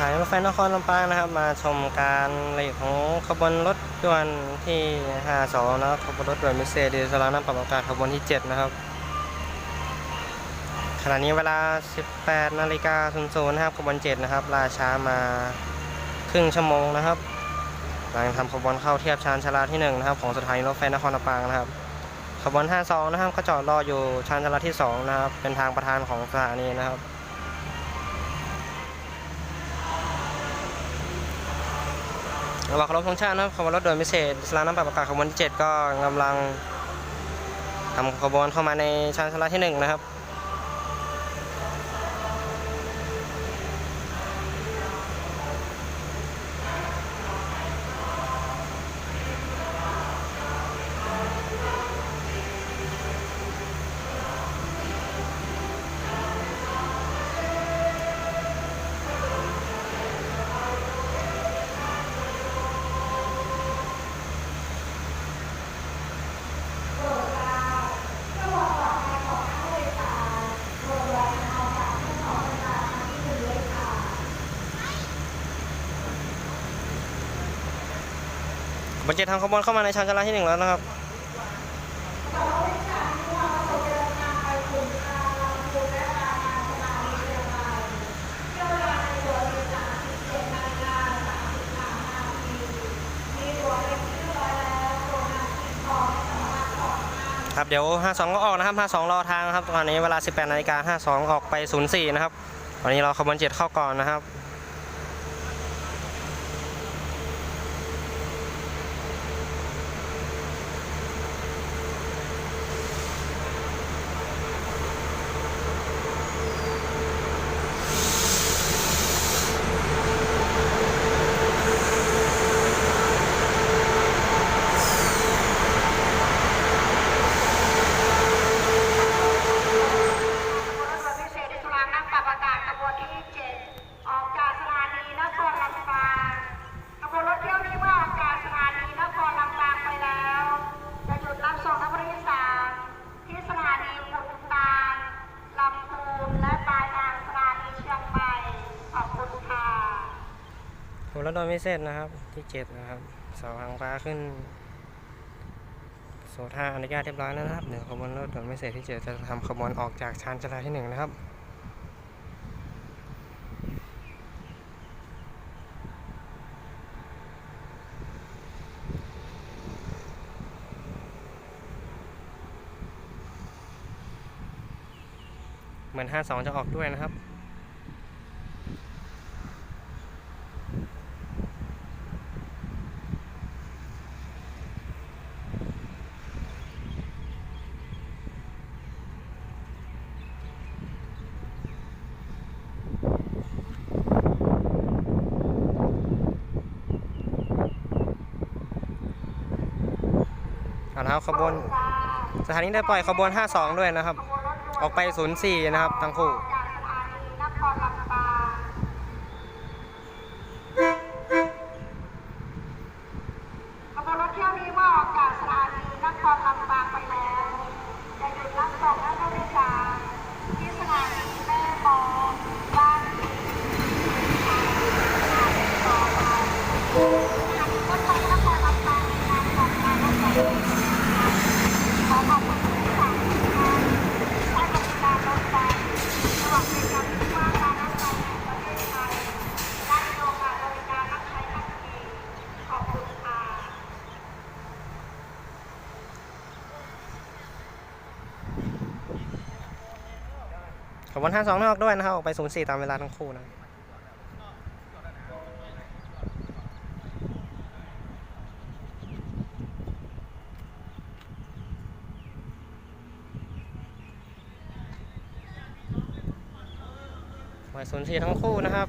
ถานีรถไฟนครลำปางนะครับ มาชมการเลทของขบวนรถด่วนที่ 52 นะครับขบวนรถด่วนมิสเซดีสลาน้ำปรับอากาศขบวนที่ 7 นะครับ ขณะนี้เวลา 18 นาฬิกา00นะครับขบวน 7 นะครับลาช้ามาครึ่งชั่วโมงนะครับหลังทำขบวนเข้าเทียบชานชาลาที่ 1 นะครับของสถานีรถไฟนครลำปางนะครับขบวน 52 นะครับก็จอดรออยู่ชานชาลาที่ 2 นะครับเป็นทางประธานของสถานีนะครับ ราเคารพธงชาตินะครับขบวนรถด่วนพิเศษสลาน้ำปรับอากาศขบวนที่ 7 ก็กำลังทำขบวนเข้ามาในชานชาลาที่ 1 นะครับ บวนเจ็ดทางขบวนเข้ามาในชานชาลาที่1แล้วนะครับครับเดี๋ยว 52 ก็ออกนะครับ 52 รอทางนะครับ ตอนนี้เวลา 18นาฬิกา52 ออกไป 04 นะครับตอนนี้เราขบวน7เข้าก่อนนะครับ รถด่วนพิเศษในสุรางนั่งปรับอากาศขบวนที่ 7 ออกจากสถานีนครลำปางขบวนรถเที่ยวนี้เมื่อออกจากสถานีนครลำปางไปแล้ว จะหยุดรับส่งนักเรียนสามที่สถานีขุนตาลลำพูนและปลายทางสถานีเชียงใหม่ขอบคุณค่ะ ผม รถโดยพิเศษนะครับ ที่เจ็ดนะครับเสาทางฟ้าขึ้นโซท่าอนุญาตเรียบร้อยแล้วนะครับเดี๋ยวขบวนรถด่วนพิเศษที่เจ็ดจะทำขบวนออกจากชานชาลาที่หนึ่งนะครับเหมือน 52 จะออกด้วยนะครับ นะครับขบวนสถานีได้ปล่อยขบวน 52 ด้วยนะครับ ออกไป 04 นะครับทั้งคู่ จากสถานีนครลำปางขบวนรถเที่ยวนี้เมื่อออกจากสถานีนครลำปางไปแล้ว จะหยุดรับส่งนักเรียนสามที่สถานีแม่มองบ้านสถานีต่อไปสถานีรถไฟนครลำปางในนามของการรถไฟขอขอบคุณผู้สานทุกท่านที่ให้บริการรถไฟระหว่างเป็นการที่ว่าการรถไฟแห่งประเทศไทยได้มีโอกาสบริการรับใช้นักบินขอบคุณค่ะ ขบวน52ไม่ออกด้วยนะครับ ออกไป 04 ตามเวลาทั้งคู่นะไป04 ทั้งคู่นะครับ